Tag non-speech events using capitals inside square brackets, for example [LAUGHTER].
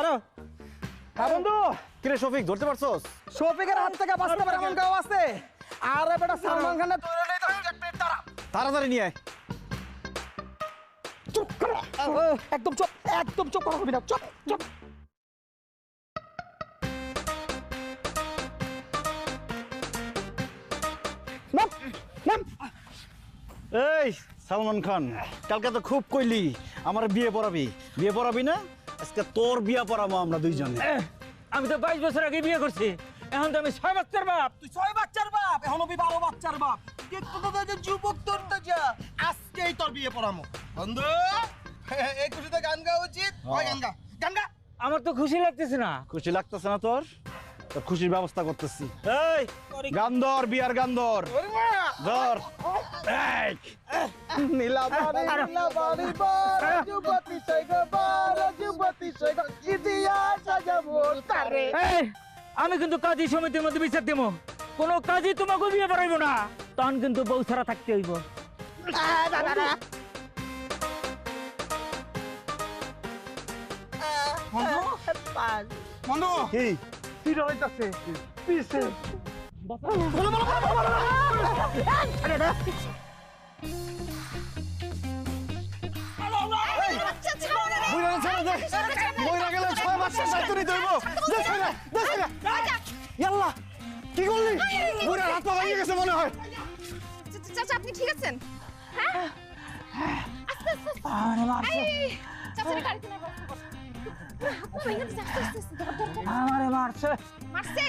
আরে। হ্যাঁ বন্ধু। কিরে শফিক ধরতে পারছস? শফিকের হাত থেকে বাঁচতে পারে এমন কেউ আছে। আরে বেটা সালমান খানের ধরে নেই তো এক মিনিট দাঁড়া তাড়াতাড়ি নিয়ে আয়। চুপ করো একদম চুপ একদম চুপ কথা বলবি না চুপ চুপ। নাম নাম। এই সালমান খান কালকে তো খুব কইলি আমার বিয়ে পড়াবি। বিয়ে পড়াবি না? আজকে তোর বিয়ে পড়াবো আমরা দুইজনে। আমি তো বাইশ বছর আগে বিয়ে করছি। এখন তো আমি ছয় বাচ্চার বাপ। তুই ছয় বাচ্চার বাপ এখন অবি বারো বাচ্চার বাপ। যুবক তোর তো যা। আজকেই তোর বিয়ে পড়ামো বন্ধু [LAUGHS] এই খুশিতে গান গাওয়া উচিত? গান গা। গান গা। আমার তো খুশি লাগতেছে না। খুশি লাগতেছে না তোর? তোর খুশির ব্যবস্থা করতেছি। এই গান ধর বিয়ার গান ধর। নীলাবাড়ি নীলাবাড়ি বার আমি কিন্তু কাজী সমিতির মধ্যে বিচার দেবো কোনো কাজই তোমাকে বিয়ে পড়াইবো না তখন কিন্তু বউ ছাড়া থাকতে হইব বন্ধু কি ফিরে হইতাছে পিছে বুইরা ছেড়ে দে। বইরা গেলে ছয় মাসের দায়িত্ব হইব দে ছেড়ে দে ছেড়ে। ইয়াল্লা কি করলি? বুইরা হাত পা ভেঙে গেছে মনে হয়। চাচা আপনি ঠিক আছেন? হ্যাঁ? আস্তে আস্তে আস্তে। এই, চাচার গাড়িতে না বসো, বসো। আমারে মারছে। মারছে?